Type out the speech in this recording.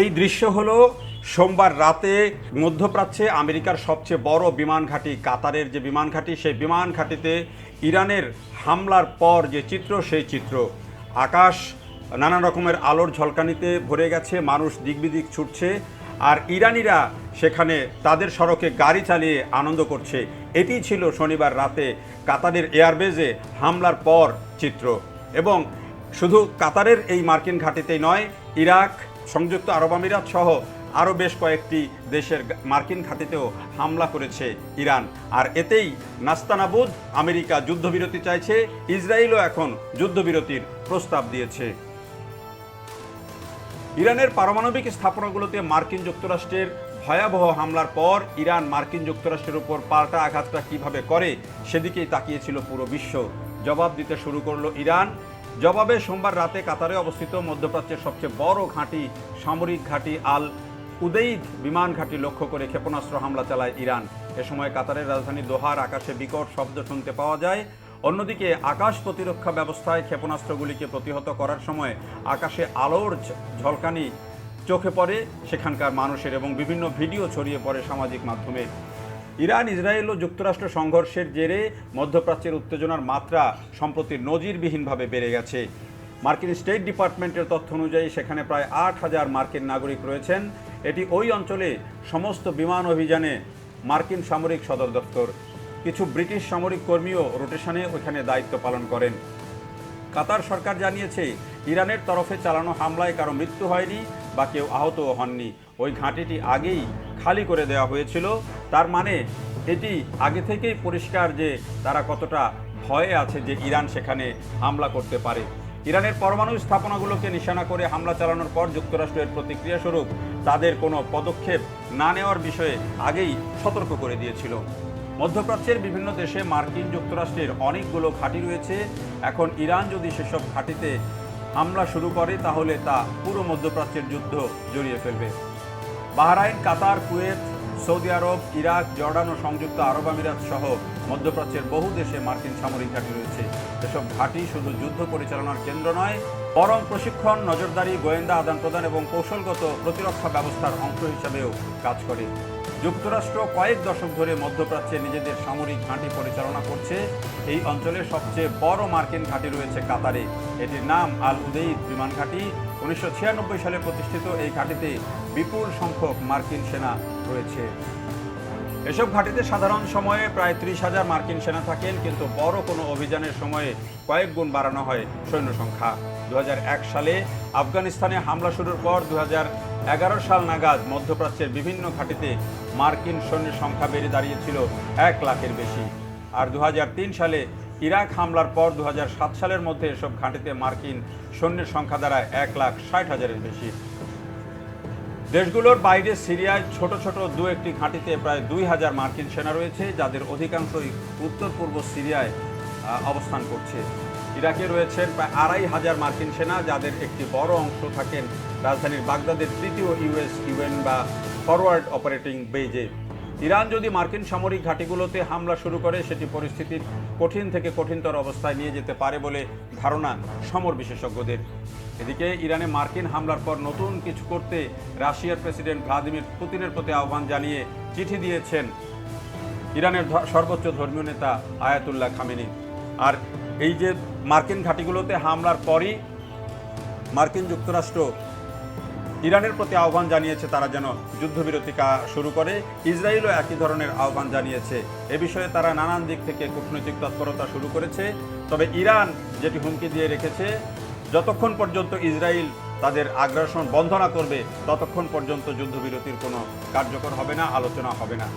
এই দৃশ্য হলো সোমবার রাতে মধ্যপ্রাচ্যে আমেরিকার সবচেয়ে বড় বিমান ঘাঁটি, কাতারের যে বিমান ঘাঁটি, সেই বিমান ঘাঁটিতে ইরানের হামলার পর যে চিত্র, সেই চিত্র। আকাশ নানা রকমের আলোর ঝলকানিতে ভরে গেছে, মানুষ দিকবিদিক ছুটছে, আর ইরানিরা সেখানে তাদের সড়কে গাড়ি চালিয়ে আনন্দ করছে। এটি ছিল শনিবার রাতে কাতারের এয়ারবেজে হামলার পর চিত্র। এবং শুধু কাতারের এই মার্কিন ঘাঁটিতেই নয়, ইরাক সংযুক্ত আরব আমিরাত সহ আরও বেশ কয়েকটি দেশের মার্কিন ঘাঁটিতেও হামলা করেছে ইরান। আর এতেই নাস্তানাবুদ আমেরিকা যুদ্ধবিরতি চাইছে, ইসরায়েলও এখন যুদ্ধবিরতির প্রস্তাব দিয়েছে। ইরানের পারমাণবিক স্থাপনাগুলোতে মার্কিন যুক্তরাষ্ট্রের ভয়াবহ হামলার পর ইরান মার্কিন যুক্তরাষ্ট্রের উপর পাল্টা আঘাতটা কীভাবে করে সেদিকেই তাকিয়েছিল পুরো বিশ্ব। জবাব দিতে শুরু করল ইরান। জবাবে সোমবার রাতে কাতারে অবস্থিত মধ্যপ্রাচ্যের সবচেয়ে বড় ঘাঁটি, সামরিক ঘাঁটি আল উদেইদ বিমান ঘাঁটি লক্ষ্য করে ক্ষেপণাস্ত্র হামলা চালায় ইরান। এ সময় কাতারের রাজধানী দোহার আকাশে বিকট শব্দ শুনতে পাওয়া যায়। অন্যদিকে আকাশ প্রতিরক্ষা ব্যবস্থায় ক্ষেপণাস্ত্রগুলিকে প্রতিহত করার সময় আকাশে আলোর ঝলকানি চোখে পড়ে সেখানকার মানুষের এবং বিভিন্ন ভিডিও ছড়িয়ে পড়ে সামাজিক মাধ্যমে। ইরান, ইসরায়েল ও যুক্তরাষ্ট্র সংঘর্ষের জেরে মধ্যপ্রাচ্যের উত্তেজনার মাত্রা সম্প্রতি নজিরবিহীনভাবে বেড়ে গেছে। মার্কিন স্টেট ডিপার্টমেন্টের তথ্য অনুযায়ী সেখানে প্রায় আট হাজার মার্কিন নাগরিক রয়েছেন। এটি ওই অঞ্চলে সমস্ত বিমান অভিযানে মার্কিন সামরিক সদর দপ্তর কিছু ব্রিটিশ সামরিক কর্মীও রোটেশনে ওখানে দায়িত্ব পালন করেন। কাতার সরকার জানিয়েছে, ইরানের তরফে চালানো হামলায় কারও মৃত্যু হয়নি বা কেউ আহতও হননি। ওই ঘাঁটিটি আগেই খালি করে দেওয়া হয়েছিল। তার মানে এটি আগে থেকেই পরিষ্কার যে তারা কতটা ভয়ে আছে যে ইরান সেখানে হামলা করতে পারে। ইরানের পরমাণু স্থাপনাগুলোকে নিশানা করে হামলা চালানোর পর যুক্তরাষ্ট্রের প্রতিক্রিয়া স্বরূপ তাদের কোনো পদক্ষেপ না নেওয়ার বিষয়ে আগেই সতর্ক করে দিয়েছিল। মধ্যপ্রাচ্যের বিভিন্ন দেশে মার্কিন যুক্তরাষ্ট্রের অনেকগুলো ঘাঁটি রয়েছে। এখন ইরান যদি সেসব ঘাঁটিতে হামলা শুরু করে, তাহলে তা পুরো মধ্যপ্রাচ্যের যুদ্ধ জড়িয়ে ফেলবে। Bahrain, Qatar, Kuwait Saudi Arab, Iraq, Jordan ও সংযুক্ত আরব আমিরাত সহ মধ্যপ্রাচ্যের বহু দেশে মার্কিন সামরিক ঘাঁটি রয়েছে। এসব ঘাঁটি শুধু যুদ্ধ পরিচালনার কেন্দ্র নয়, বরং প্রশিক্ষণ, নজরদারি, গোয়েন্দা আদান প্রদান এবং কৌশলগত প্রতিরক্ষা ব্যবস্থার অংশ হিসাবেও কাজ করে। যুক্তরাষ্ট্র কয়েক দশক ধরে মধ্যপ্রাচ্যে নিজেদের সামরিক ঘাঁটি পরিচালনা করছে। এই অঞ্চলের সবচেয়ে বড় মার্কিন ঘাঁটি রয়েছে কাতারে। এটির নাম আল উদেইদ বিমান ঘাঁটি। উনিশশো ছিয়ানব্বই সালে প্রতিষ্ঠিত এই ঘাঁটিতে বিপুল সংখ্যক মার্কিন সেনা রয়েছে। এসব ঘাঁটিতে সাধারণ সময়ে প্রায় ত্রিশ হাজার মার্কিন সেনা থাকেন, কিন্তু বড় কোনো অভিযানের সময়ে কয়েক গুণ বাড়ানো হয় সৈন্য সংখ্যা। দু হাজার এক সালে আফগানিস্তানে হামলা শুরুর পর দু হাজার এগারো সাল নাগাদ মধ্যপ্রাচ্যের বিভিন্ন ঘাঁটিতে মার্কিন সৈন্যের সংখ্যা বেড়ে দাঁড়িয়েছিল এক লাখের বেশি। আর দু হাজার তিন সালে ইরাক হামলার পর দু হাজার সাত সালের মধ্যে এসব ঘাঁটিতে মার্কিন সৈন্যের সংখ্যা দাঁড়ায় এক লাখ ষাট হাজারের বেশি। দেশগুলোর বাইরে সিরিয়ায় ছোট ছোট দু একটি ঘাঁটিতে প্রায় দুই হাজার মার্কিন সেনা রয়েছে, যাদের অধিকাংশই উত্তর পূর্ব সিরিয়ায় অবস্থান করছে। ইরাকে রয়েছেন প্রায় আড়াই হাজার মার্কিন সেনা, যাদের একটি বড় অংশ থাকেন রাজধানীর বাগদাদের তৃতীয় ইউএস ইউএন বা ফরওয়ার্ড অপারেটিং বেজে। ইরান যদি মার্কিন সামরিক ঘাঁটিগুলোতে হামলা শুরু করে, সেটি পরিস্থিতির কঠিন থেকে কঠিনতর অবস্থায় নিয়ে যেতে পারে বলে ধারণা সমর বিশেষজ্ঞদের। এদিকে ইরানে মার্কিন হামলার পর নতুন কিছু করতে রাশিয়ার প্রেসিডেন্ট ভ্লাদিমির পুতিনের প্রতি আহ্বান জানিয়ে চিঠি দিয়েছেন ইরানের সর্বোচ্চ ধর্মীয় নেতা আয়াতুল্লাহ খামেনি। আর এই যে মার্কিন ঘাঁটিগুলোতে হামলার পরই মার্কিন যুক্তরাষ্ট্র ইরানের প্রতি আহ্বান জানিয়েছে তারা যেন যুদ্ধবিরতিকা শুরু করে। ইসরায়েলও একই ধরনের আহ্বান জানিয়েছে। এ বিষয়ে তারা নানান দিক থেকে কূটনৈতিক তৎপরতা শুরু করেছে। তবে ইরান যেটি হুমকি দিয়ে রেখেছে, যতক্ষণ পর্যন্ত ইসরায়েল তাদের আগ্রাসন বন্ধ না করবে, ততক্ষণ পর্যন্ত যুদ্ধবিরতির কোনো কার্যকর হবে না, আলোচনা হবে না।